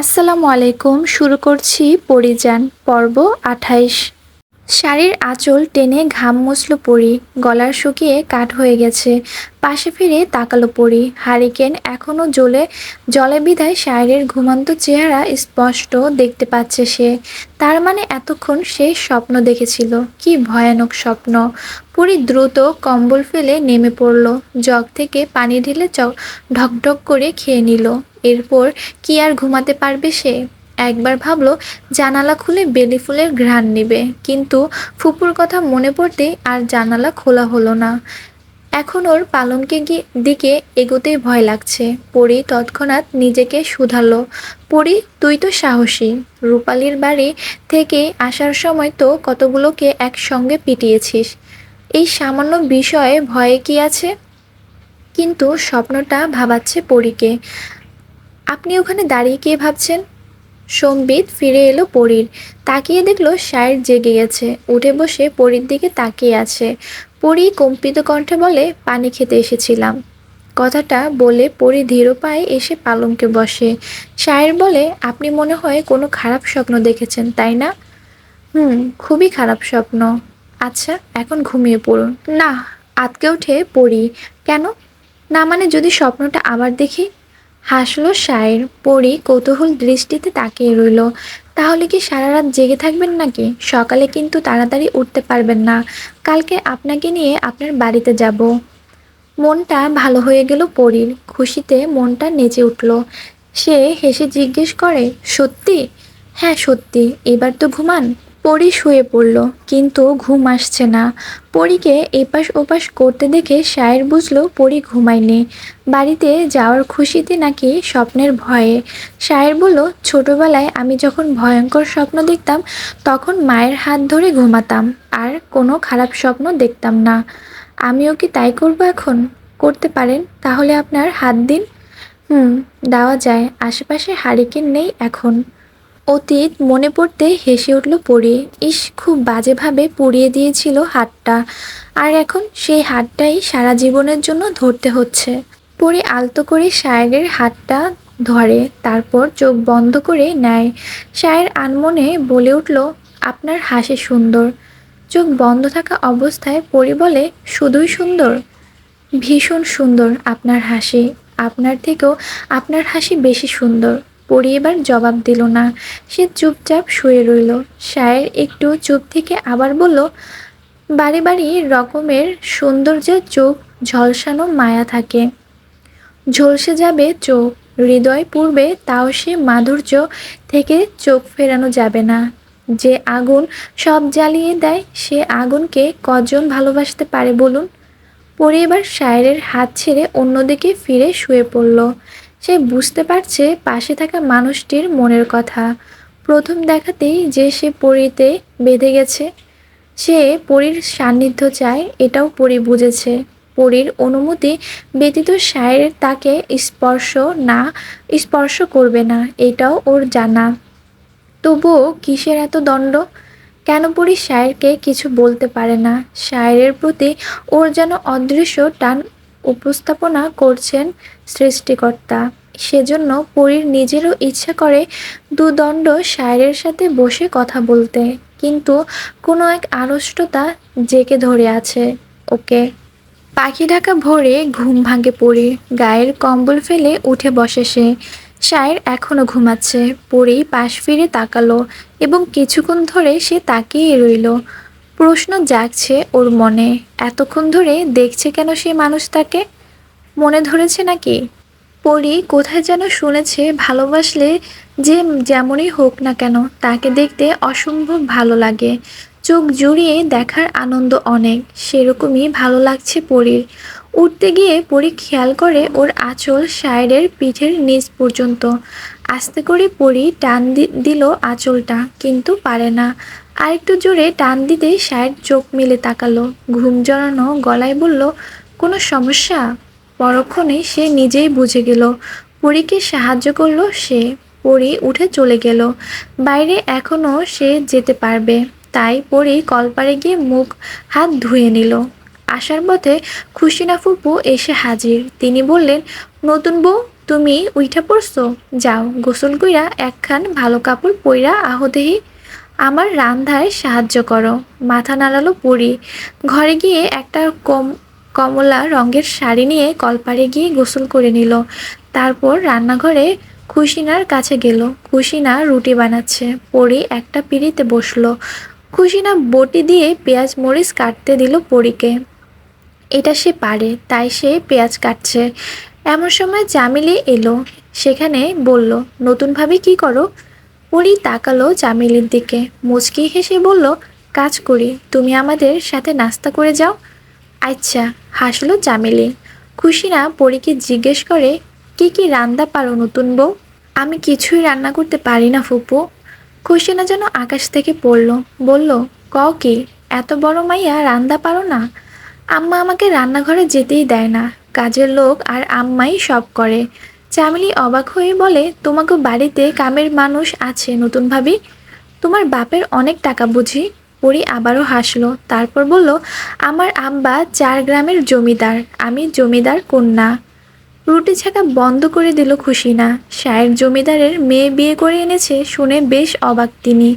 আসসালামু আলাইকুম, শুরু করছি পরিযান পর্ব আঠাইশ। শাড়ির আঁচল টেনে ঘাম মুছল পরি, গলার শুকিয়ে কাঠ হয়ে গেছে। পাশে ফিরে তাকালো পরি, হারিকেন এখনও জ্বলে, জলে বিধায় শাড়ির ঘুমন্ত চেহারা স্পষ্ট দেখতে পাচ্ছে সে। তার মানে এতক্ষণ সে স্বপ্ন দেখেছিল। কি ভয়ানক স্বপ্ন। পরি দ্রুত কম্বল ফেলে নেমে পড়ল, জগ থেকে পানি ঢেলে ঢকঢক করে খেয়ে নিল। এরপর কি আর ঘুমাতে পারবে সে? একবার ভাবলো, জানালা খুলে বেলি ফুলের ঘ্রাণ নেবে। কিন্তু ফুপুর কথা মনে পড়তে আর জানালা খোলা হলো না। এখন ওর পালঙ্কে গিয়ে দিকে এগোতেই ভয় লাগছে। পরি তৎক্ষণাৎ নিজেকে শুধালো। পরি, তুই তো সাহসী। রূপালির বাড়ি থেকে আসার সময় তো কতগুলোকে একসঙ্গে পিটিয়েছিস। এই সামান্য বিষয়ে ভয়ে কি আছে? কিন্তু স্বপ্নটা ভাবাচ্ছে পরীকে। আপনি ওখানে দাঁড়িয়ে কে ভাবছেন? সম্বিত ফিরে এলো পরীর। তাকিয়ে দেখল শায়ের জেগে গেছে। উঠে বসে পরীর দিকে তাকিয়ে আছে। পরী কম্পিত কণ্ঠে বলে, পানি খেতে এসেছিলাম। কথাটা বলে পরি ধীর পায়ে এসে পালঙ্কে বসে। শায়ের বলে, আপনি মনে হয় কোনো খারাপ স্বপ্ন দেখেছেন, তাই না? হুম, খুবই খারাপ স্বপ্ন। আচ্ছা এখন ঘুমিয়ে পড়ুন। না আতকে উঠে পড়ি। কেন? না মানে যদি স্বপ্নটা আবার দেখি? হাসলো শায়ের পরি কৌতূহল দৃষ্টিতে তাকিয়ে রইল। তাহলে কি সারা রাত জেগে থাকবেন নাকি? সকালে কিন্তু তাড়াতাড়ি উঠতে পারবেন না। কালকে আপনাকে নিয়ে আপনার বাড়িতে যাব। মনটা ভালো হয়ে গেল পরীর। খুশিতে মনটা নেচে উঠল। সে হেসে জিজ্ঞেস করে, সত্যি? হ্যাঁ সত্যি। এবার তো ঘুমান। পরি শুয়ে পড়ল, কিন্তু ঘুম আসছে না। পরীকে এপাশ ওপাশ করতে দেখে শায়ের বুঝলো পরি ঘুমায়নি। বাড়িতে যাওয়ার খুশিতে নাকি স্বপ্নের ভয়ে। শায়ের বলল, ছোটবেলায় আমি যখন ভয়ঙ্কর স্বপ্ন দেখতাম, তখন মায়ের হাত ধরে ঘুমাতাম, আর কোনো খারাপ স্বপ্ন দেখতাম না। আমিও কি তাই করব এখন? করতে পারেন, তাহলে আপনার হাত দিন। হুম, দেওয়া যায়। আশেপাশে হারিকেন নেই এখন। অতীত মনে পড়তে হেসে উঠল পড়ে ইস, খুব বাজেভাবে পুড়িয়ে দিয়েছিল হাতটা। আর এখন সেই হাতটাই সারা জীবনের জন্য ধরতে হচ্ছে। পরে আলতো করে শায়ের হাতটা ধরে, তারপর চোখ বন্ধ করে নেয়। শায়ের আনমনে বলে উঠল, আপনার হাসি সুন্দর। চোখ বন্ধ থাকা অবস্থায় পরি বলে, শুধুই সুন্দর? ভীষণ সুন্দর আপনার হাসি। আপনার থেকেও আপনার হাসি বেশি সুন্দর। পরি এবার জবাব দিল না। সে চুপচাপ শুয়ে রইল। শায়ের একটু চুপ থেকে আবার বলল, বাড়ি বাড়ি রকমের সৌন্দর্যের চোখ ঝলসানো মায়া থাকে। ঝলসে যাবে চোখ, হৃদয় পূর্বে তাও সে মাধুর্য থেকে চোখ ফেরানো যাবে না। যে আগুন সব জ্বালিয়ে দেয়, সে আগুনকে কজন ভালোবাসতে পারে বলুন? পরে এবার শায়ের হাত ছেড়ে অন্যদিকে ফিরে শুয়ে পড়ল। সে বুঝতে পারছে পাশে থাকা মানুষটির মনের কথা। প্রথম দেখাতেই যে সে পরিতে বেঁধে গেছে, সে পরীর সান্নিধ্য চায়, এটাও পরি বুঝেছে। পরীর অনুমতি ব্যতীত সায়ের তাকে স্পর্শ না, স্পর্শ করবে না, এটাও ওর জানা। তবুও কিসের এত দণ্ড? কেন পরি শায়েরকে কিছু বলতে পারে না? শায়ের প্রতি ওর যেন অদৃশ্য টান উপস্থাপনা করছেন সৃষ্টিকর্তা। সেজন্য পরীর নিজেরও ইচ্ছা করে দুদণ্ড শায়ের সাথে বসে কথা বলতে। কিন্তু কোনো এক আড়ষ্টতা জেকে ধরে আছে ওকে। পাখি ঢাকা ভোরে ঘুম ভাঙে পড়ি গায়ের কম্বল ফেলে উঠে বসে সে। শায়ের এখনও ঘুমাচ্ছে। পড়ি পাশ ফিরে তাকালো এবং কিছুক্ষণ ধরে সে তাকিয়ে রইল। প্রশ্ন জাগছে ওর মনে। এতক্ষণ ধরে দেখছে কেন সে মানুষটাকে? মনে ধরেছে নাকি? পরি কোথায় যেন শুনেছে, ভালোবাসলে যে যেমনই হোক না কেন, তাকে দেখতে অসম্ভব ভালো লাগে। চোখ জুড়িয়ে দেখার আনন্দ অনেক, সেরকমই ভালো লাগছে পরীর। উঠতে গিয়ে পরি খেয়াল করে ওর আঁচল শায়ের পিঠের নিচ পর্যন্ত। আস্তে করে পরি টান দিল আঁচলটা, কিন্তু পারে না। আরেকটু জোরে টান দিতে শায়ের চোখ মিলে তাকালো। ঘুম জড়ানো গলায় বলল, কোনো সমস্যা? পরক্ষণে সে নিজেই বুঝে গেল। পরীকে সাহায্য করল সে। পরি উঠে চলে গেল। বাইরে এখনও সে যেতে পারবে। তাই পরি কলপারে গিয়ে মুখ, হাত ধুয়ে নিল। আসার পথে খুশিনা ফুপু এসে হাজির। তিনি বললেন, নতুন বউ, তুমি উইঠা পড়ছো? যাও, গোসল কইরা একখান ভালো কাপড় পইরা আহদেহি। আমার রান্ধায় সাহায্য করো। মাথা নাড়ালো পরি। ঘরে গিয়ে একটা কম কমলা রঙের শাড়ি নিয়ে কলপারে গিয়ে গোসল করে নিল। তারপর রান্নাঘরে খুশিনার কাছে গেল। খুশিনা রুটি বানাচ্ছে। পরি একটা পিড়িতে বসল। খুশিনা বটি দিয়ে পেঁয়াজ মরিচ কাটতে দিল পরীকে। এটা সে পারে, তাই সে পেঁয়াজ কাটছে। এমন সময় জামিলি এলো। সেখানে বলল নতুনভাবে কি করো? পরি তাকালো জামিলির দিকে। মুচকি হেসে বলল, কাজ করি। তুমি আমাদের সাথে নাস্তা করে যাও। আচ্ছা হাসলো চামেলি খুশি না পরীকে জিজ্ঞেস করে, কি কি রান্না পারো নতুন বউ? আমি কিছুই রান্না করতে পারি না ফুপু। খুশি না যেন আকাশ থেকে পড়ল। বলল, কও কি, এত বড় মাইয়া রান্না পারো না? আম্মা আমাকে রান্নাঘরে যেতেই দেয় না। কাজের লোক আর আম্মাই সব করে। চামিলি অবাক হয়ে বলে তোমাকে বাড়িতে কামের মানুষ আছে নতুন ভাবি? তোমার বাপের অনেক টাকা বুঝি? পরি আবারও হাসলো। তারপর বলল, আমার আব্বা চার গ্রামের জমিদার, আমি জমিদার কন্যা। রুটি ছাকা বন্ধ করে দিল খুশি না শায়ের জমিদারের মেয়ে বিয়ে করে এনেছে শুনে বেশ অবাক তিনি।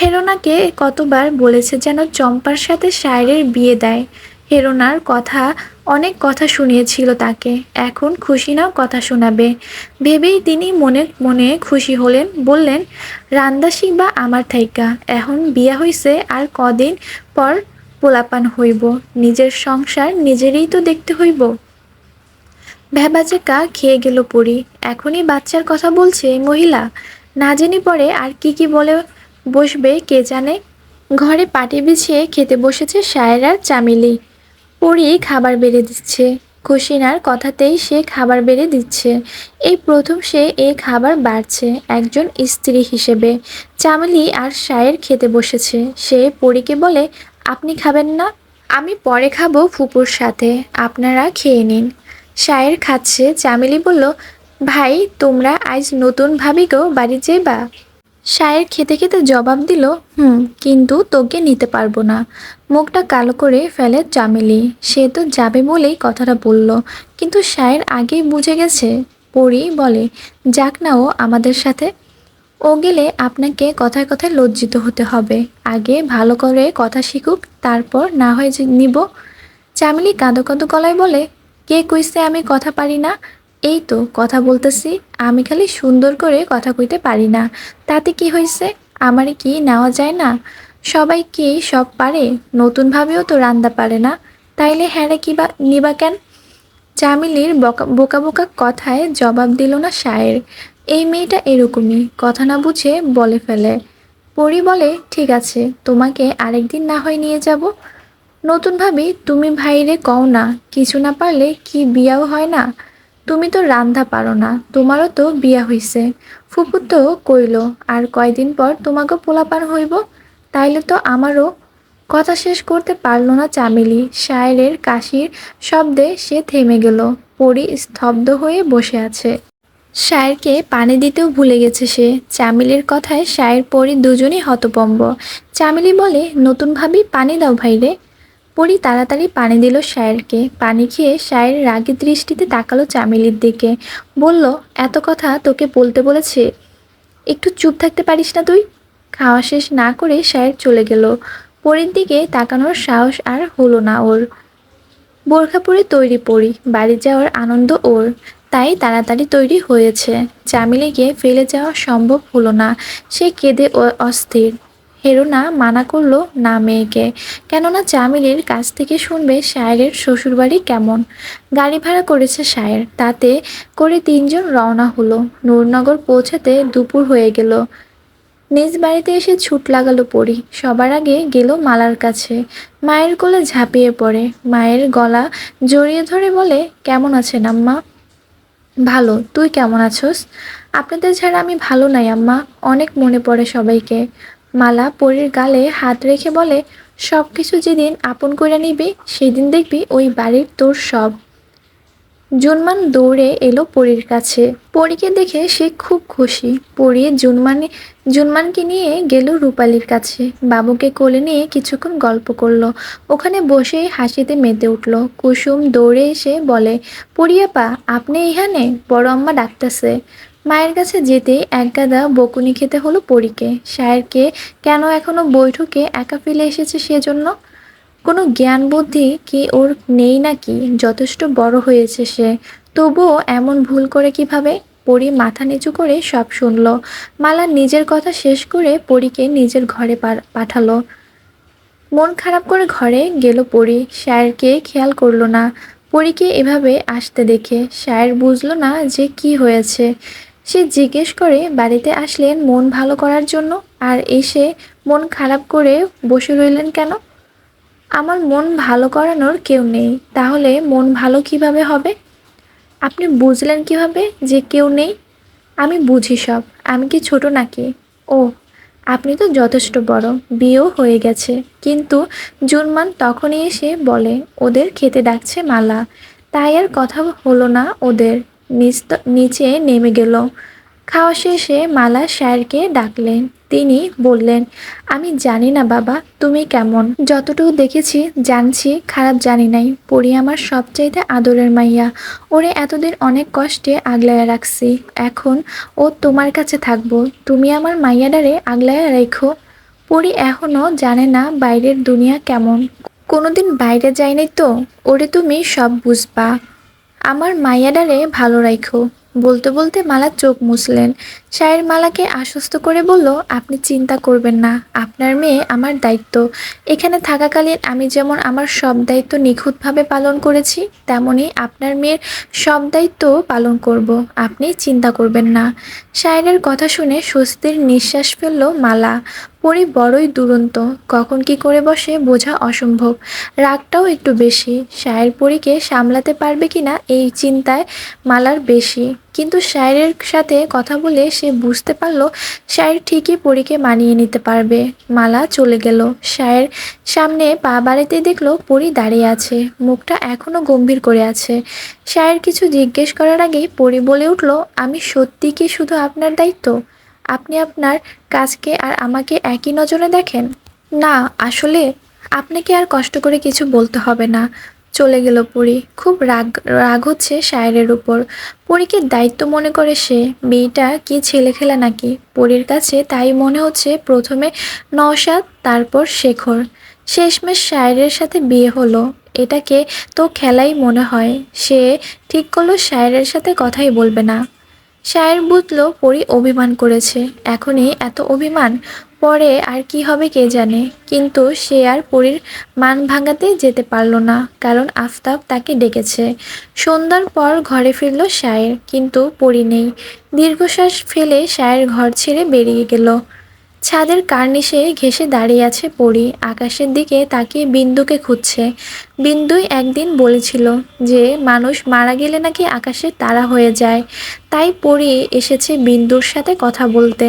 হেরোনাকে কতবার বলেছে যেন চম্পার সাথে শায়ের বিয়ে দেয়। হেরোনার কথা, অনেক কথা শুনিয়েছিল তাকে। এখন খুশি খুশিনাও কথা শোনাবে। ভেবেই তিনি মনে মনে খুশি হলেন, বললেন, রান্দা শিখবা আমার থাইকা, এখন বিয়া হইছে আর কদিন পর পোলাপান হইব। নিজের সংসার নিজেরই তো দেখতে হইব। ভ্যাবাজেকা খেয়ে গেল পরি। এখনই বাচ্চার কথা বলছে মহিলা। না জেনে পরে আর কি কি বলে বসবে কে জানে? ঘরে পাটি বিছিয়ে খেতে বসেছে সায়ের চামিলি। পরি খাবার বেড়ে দিচ্ছে। খুশিনার কথাতেই সে খাবার বেড়ে দিচ্ছে। এই প্রথম সে এই খাবার বাড়ছে একজন স্ত্রী হিসেবে। চামেলি আর সায়ের খেতে বসেছে। সে পরীকে বলে, আপনি খাবেন না, আমি পরে খাব ফুপুর সাথে, আপনারা খেয়ে নিন। সায়ের খাচ্ছে, চামেলি বলল, ভাই, তোমরা আজ নতুন ভাবিকেও বাড়ি যেবা সায়ের খেতে খেতে জবাব দিল, হুম, কিন্তু তোকে নিতে পারব না। মুখটা কালো করে ফেলে চামেলি। সে তো যাবে বলেই কথাটা বলল, কিন্তু সায়ের আগেই বুঝে গেছে, পরি বলে, যাক না ও আমাদের সাথে। ও গেলে আপনাকে কথায় কথায় লজ্জিত হতে হবে। আগে ভালো করে কথা শিখুক, তারপর না হয় যে নিব। চামেলি কাঁদো কাঁদো গলায় বলে, কে কইছে আমি কথা পারি না? এই তো কথা বলতেছি, আমি খালি সুন্দর করে কথা কইতে পারি না। তাতে কি হয়েছে আমারে কি নেওয়া যায় না? সবাই কি সব পারে? নতুনভাবেও তো রান্দা পারে না। তাইলে হ্যাঁ রে কিবা নিবা কেন? চামিলির বকা, বোকা বোকা কথায় জবাব দিল না শায়ের। এই মেয়েটা এরকমই, কথা না বুঝে বলে ফেলে। পরি বলে, ঠিক আছে, তোমাকে আরেকদিন না হয় নিয়ে যাব। নতুন ভাবি তুমি ভাইরে কও না, কিছু না পারলে কি বিয়াও হয় না? তুমি তো রান্ধা পারো না, তোমারও তো বিয়া হইছে। ফুপু তো কইল, আর কয়দিন পর তোমাকে পোলাপান হইব? তাইলে তো আমারও কথা শেষ করতে পারল না চামেলি। শায়ের কাশির শব্দে সে থেমে গেল, পরি স্তব্ধ হয়ে বসে আছে। শায়েরকে পানি দিতেও ভুলে গেছে সে। চামেলির কথায় শায়ের পরি দুজনই হতপম্ব চামেলি বলে, নতুন ভাবি পানি দাও ভাইরে। পরি তাড়াতাড়ি পানি দিল শায়েরকে। পানি খেয়ে শায়ের রাগী দৃষ্টিতে তাকালো চামেলির দিকে। বলল, এত কথা তোকে বলতে বলেছে? একটু চুপ থাকতে পারিস না তুই? খাওয়া শেষ না করে শায়ের চলে গেল। পরির দিকে তাকানোর সাহস আর হলো না ওর। বোরখা পরে তৈরি পরি, বাড়ি যাওয়ার আনন্দ ওর। তাই তাড়াতাড়ি তৈরি হয়েছে। চামিলিকে ফেলে যাওয়া সম্ভব হলো না। সে কেঁদে অস্থির। হেরোনা মানা করল, না, মেয়েকে। কেননা চামিলির কাছ থেকে শুনবে শায়ের শ্বশুরবাড়ি কেমন। গাড়ি ভাড়া করেছে শায়ের। তাতে করে তিনজন রওনা হলো। নূরনগর পৌঁছাতে দুপুর হয়ে গেল। নিজ বাড়িতে এসে ছুট লাগালো পরি। সবার আগে গেল মালার কাছে। মায়ের কোলে ঝাঁপিয়ে পড়ে। মায়ের গলা জড়িয়ে ধরে বলে, কেমন আছেন আম্মা? ভালো। তুই কেমন আছোস? আপনাদের ছাড়া আমি ভালো নাই আম্মা। অনেক মনে পড়ে সবাইকে। মালা পরীর গালে হাত রেখে বলে সব কিছু যেদিন আপন করে নিবি, সেদিন দেখবি ওই বাড়ির তোর সব। জুনমান দৌড়ে এলো পরীর কাছে। পরীকে দেখে সে খুব খুশি। পরী জুনমানে, জুনমানকে নিয়ে গেল রূপালির কাছে। বাবুকে কোলে নিয়ে কিছুক্ষণ গল্প করল। ওখানে বসে হাসিতে মেতে উঠল। কুসুম দৌড়ে এসে বলে, পরিয়াপা, আপনি এখানে? বড় আম্মা ডাকতেছে। মায়ের কাছে যেতেই এক গাদা বকুনি খেতে হলো পরীকে। সায়েরকে কেন এখনও বৈঠকে একা ফেলে এসেছে সেজন্য? কোনো জ্ঞান বুদ্ধি কি ওর নেই নাকি? যথেষ্ট বড় হয়েছে সে। তবুও এমন ভুল করে কীভাবে? পরি মাথা নিচু করে সব শুনল। মালা নিজের কথা শেষ করে পরীকে নিজের ঘরে পাঠালো। মন খারাপ করে ঘরে গেল পরি। স্যারকে খেয়াল করল না। পরীকে এভাবে আসতে দেখে। স্যার বুঝলো না যে কি হয়েছে। সে জিজ্ঞেস করে, বাড়িতে আসলেন মন ভালো করার জন্য? আর এসে মন খারাপ করে বসে রইলেন কেন? আমার মন ভালো করানোর কেউ নেই। তাহলে মন ভালো কীভাবে হবে? আপনি বুঝলেন কীভাবে যে কেউ নেই? আমি বুঝি সব। আমি কি ছোট নাকি? ও আপনি তো যথেষ্ট বড়। বিয়েও হয়ে গেছে। কিন্তু জুনমান তখনই এসে বলে, ওদের খেতে ডাকছে মালা। তাই আর কথা হলো না ওদের। নিচ- নেমে গেল। খাওয়া শেষে মালা স্যারকে ডাকলেন। তিনি বললেন, আমি জানি না বাবা, তুমি কেমন? যতটুকু দেখেছি, জানছি, খারাপ জানি নাই। পড়ি আমার সবচাইতে আদরের মাইয়া। ওরে এতদিন অনেক কষ্টে আগলায়া রাখছি। এখন ও তোমার কাছে থাকব। তুমি আমার মাইয়াডারে আগলায়া রেখো পড়ি এখনও জানে না বাইরের দুনিয়া কেমন। কোনোদিন বাইরে যায়নি তো? ওরে তুমি সব বুঝবা। আমার মাইয়াডারে ভালো রাখো বলতে বলতে মালা চোখ মুছলেন। শায়ের মালাকে আশ্বস্ত করে বলল, আপনি চিন্তা করবেন না, আপনার মেয়ে আমার দায়িত্ব। এখানে থাকাকালীন আমি যেমন আমার সব দায়িত্ব নিখুঁতভাবে পালন করেছি, তেমনি আপনার মেয়ের সব দায়িত্ব পালন করব, আপনি চিন্তা করবেন না। শায়েরের কথা শুনে স্বস্তির নিঃশ্বাস ফেলল মালা। পরি বড়ই দুরন্ত, কখন কি করে বসে বোঝা অসম্ভব। রাগটাও একটু বেশি। শায়ের পরীকে সামলাতে পারবে কিনা এই চিন্তায় মালার বেশি। কিন্তু শায়েরের সাথে কথা বলে সে বুঝতে পারল, শায়ের ঠিকই পরীকে মানিয়ে নিতে পারবে। মালা চলে গেল। শায়ের সামনে পা বাড়িতে দেখল পরী দাঁড়িয়ে আছে। মুখটা এখনও গম্ভীর করে আছে। শায়ের কিছু জিজ্ঞেস করার আগেই পরী বলে উঠল, আমি সত্যি কি শুধু আপনার দায়িত্ব? আপনি আপনার কাজকে আর আমাকে একই নজরে দেখেন? না, আসলে আপনাকে আর কষ্ট করে কিছু বলতে হবে না। চলে গেল পরি। খুব রাগ রাগ হচ্ছে শায়েরের উপর। পরীকে দায়িত্ব মনে করে সে, মেয়েটা কি ছেলে খেলা নাকি? পরীর কাছে তাই মনে হচ্ছে প্রথমে নওশাদ, তারপর শেখর। শেষমেশ শায়েরের সাথে বিয়ে হলো। এটাকে তো খেলাই মনে হয়। সে ঠিক করল শায়েরের সাথে কথাই বলবে না। শায়ের বুঝলো পরি অভিমান করেছে। এখনই এত অভিমান? পরে আর কি হবে কে জানে, কিন্তু সে আর পরীর মান ভাঙাতে যেতে পারল না, কারণ আফতাব তাকে ডেকেছে। সন্ধ্যার পর ঘরে ফিরল সায়ের কিন্তু পরি নেই। দীর্ঘশ্বাস ফেলে সায়ের ঘর ছেড়ে বেরিয়ে গেল। ছাদের কার্নিশে ঘেসে দাঁড়িয়ে আছে পরি, আকাশের দিকে তাকিয়ে বিন্দুকে খুঁজছে। বিন্দুই একদিন বলেছিল যে, মানুষ মারা গেলে নাকি আকাশে তারা হয়ে যায়। তাই পরি এসেছে বিন্দুর সাথে কথা বলতে।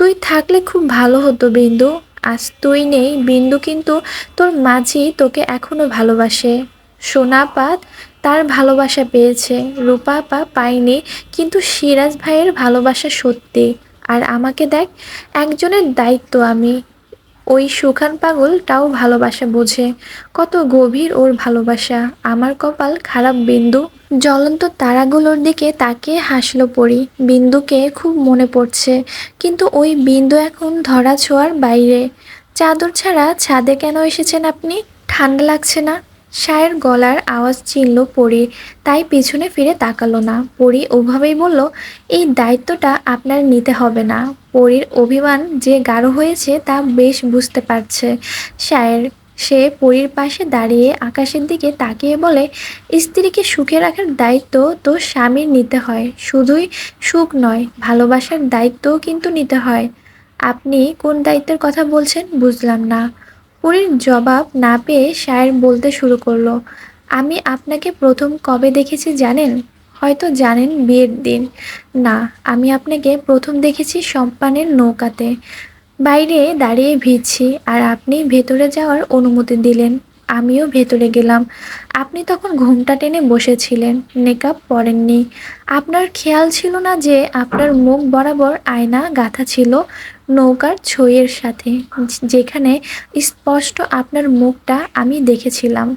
তুই থাকলে খুব ভালো হতো, বিন্দু। আজ তুই নেই, বিন্দু কিন্তু তোর মাঝি তোকে এখনও ভালোবাসে। সোনা পাত তার ভালোবাসা পেয়েছে রূপা পা পায়নি, কিন্তু সিরাজ ভাইয়ের ভালোবাসা সত্যি। আর আমাকে দেখ, একজনের দায়িত্ব আমি। ওই সুখান পাগলটাও ভালোবাসা বোঝে। কত গভীর ওর ভালোবাসা। আমার কপাল খারাপ বিন্দু। জ্বলন্ত তারাগুলোর দিকে তাকে হাসলো পড়ি বিন্দুকে খুব মনে পড়ছে। কিন্তু ওই বিন্দু এখন ধরা ছোঁয়ার বাইরে। চাদর ছাড়া ছাদে কেন এসেছেন আপনি? ঠান্ডা লাগছে না। শায়ের গলার আওয়াজ চিনল পরি, তাই পিছনে ফিরে তাকালো না। পরি ওভাবেই বলল, এই দায়িত্বটা আপনার নিতে হবে না। পরীর অভিমান যে গাঢ় হয়েছে তা বেশ বুঝতে পারছে। শায়ের, সে পরীর পাশে দাঁড়িয়ে আকাশের দিকে তাকিয়ে বলে, স্ত্রীকে সুখে রাখার দায়িত্ব তো স্বামীর নিতে হয়। শুধুই সুখ নয়, ভালোবাসার দায়িত্বও কিন্তু নিতে হয়। আপনি কোন দায়িত্বের কথা বলছেন বুঝলাম না। পরীর জবাব না পেয়ে শায়ের বলতে শুরু করল, আমি আপনাকে প্রথম কবে দেখেছি জানেন? হয়তো জানেন বিয়ের দিন। না, আমি আপনাকে প্রথম দেখেছি সম্পানের নৌকাতে। বাইরে দাঁড়িয়ে ভিজছি আর আপনি ভেতরে যাওয়ার অনুমতি দিলেন। আমিও ভেতরে গেলাম। আপনি তখন ঘুমটা টেনে বসেছিলেন নেকাব পরেননি। আপনার খেয়াল ছিল না যে আপনার মুখ বরাবর আয়না গাঁথা ছিল নৌকার ছইয়ের সাথে যেখানে স্পষ্ট আপনার মুখটা আমি দেখেছিলাম।